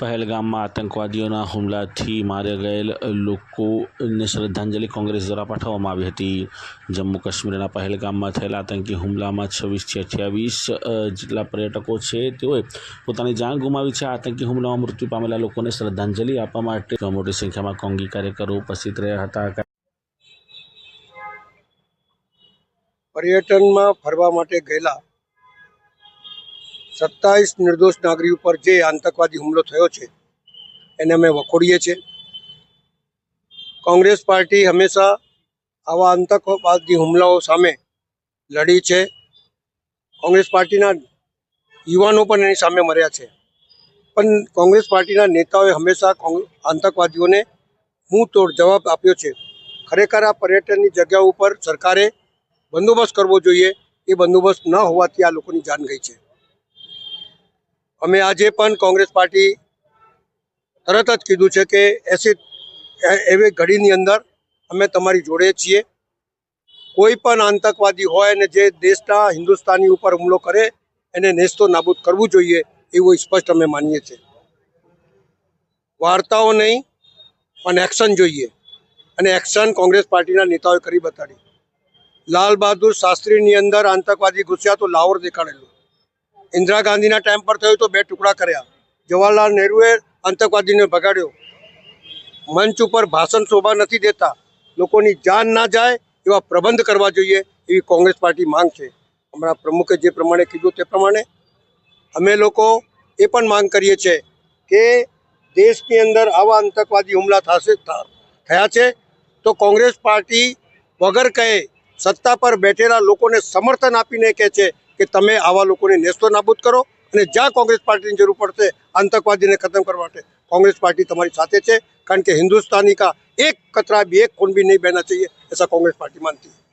પહેલગામમાં આતંકવાદીઓના હુમલાથી માર્યા ગયેલ લોકોને શ્રદ્ધાંજલિ કોંગ્રેસ દ્વારા પાઠવવામાં આવી હતી જમ્મુ કાશ્મીરના પહેલગામમાં થયેલા આતંકી હુમલામાં છવ્વીસથી અઠ્યાવીસ જેટલા પર્યટકો છે તેઓએ પોતાની જાન ગુમાવી છે આ આતંકી હુમલામાં મૃત્યુ પામેલા લોકોને શ્રદ્ધાંજલિ આપવા માટે મોટી સંખ્યામાં કોંગી કાર્યકરો ઉપસ્થિત રહ્યા હતા પર્યટનમાં ફરવા માટે ગયેલા સત્તાવીસ નિર્દોષ નાગરિક ઉપર જે આતંકવાદી હુમલો થયો છે, એને અમે વખોડીએ છીએ. કોંગ્રેસ પાર્ટી હંમેશા આવા આતંકવાદી હુમલાઓ સામે લડી છે. કોંગ્રેસ પાર્ટીના યુવાનો પણ એની સામે મર્યા છે. પણ કોંગ્રેસ પાર્ટીના નેતાઓએ હંમેશા આતંકવાદીઓને હું તોડ જવાબ આપ્યો છે. ખરેખર આ પર્યટનની જગ્યા ઉપર સરકારે બંદોબસ્ત કરવો જોઈએ. એ બંદોબસ્ત ન હોવાથી આ લોકોની જાન ગઈ છે. અમે આજે પણ કોંગ્રેસ પાર્ટી તરત જ કીધું છે કે એસી એવી ઘડીની અંદર અમે તમારી જોડે છીએ. કોઈ પણ આતંકવાદી હોય અને જે દેશના હિન્દુસ્તાની ઉપર હુમલો કરે, એને નેસ્તો નાબૂદ કરવું જોઈએ એવું સ્પષ્ટ અમે માનીએ છીએ. વાર્તાઓ નહીં, પણ એક્શન જોઈએ. અને એક્શન કોંગ્રેસ પાર્ટીના નેતાઓએ કરી બતાડી. લાલ બહાદુર શાસ્ત્રીની અંદર આતંકવાદી ઘૂસ્યા તો લાહોર દેખાડેલું. ઇન્દિરા ગાંધીના ટાઈમ પર થયું તો બે ટુકડા કર્યા. જવાહરલાલ નહેરુએ આતંકવાદીને ભગાડ્યો. મંચ ઉપર ભાષણ શોભા નથી દેતા. લોકોની જાન ના જાય એવા પ્રબંધ કરવા જોઈએ એવી કોંગ્રેસ પાર્ટી માંગ છે. હમણાં પ્રમુખે જે પ્રમાણે કીધું તે પ્રમાણે અમે લોકો એ પણ માંગ કરીએ છીએ કે દેશની અંદર આવા આતંકવાદી હુમલા થશે થયા છે તો કોંગ્રેસ પાર્ટી વગર કહે, સત્તા પર બેઠેલા લોકોને સમર્થન આપીને કહે છે કે તમે આવા લોકોને નેસ્તો નાબૂદ કરો અને જ્યાં કોંગ્રેસ પાર્ટીની જરૂર પડશે આતંકવાદીને ખતમ કરવા માટે कांग्रेस पार्टी तुम्हारी साथे છે કારણ કે हिंदुस्तानी का एक कतरा भी एक खून भी नहीं बहना चाहिए ऐसा कांग्रेस पार्टी मानती है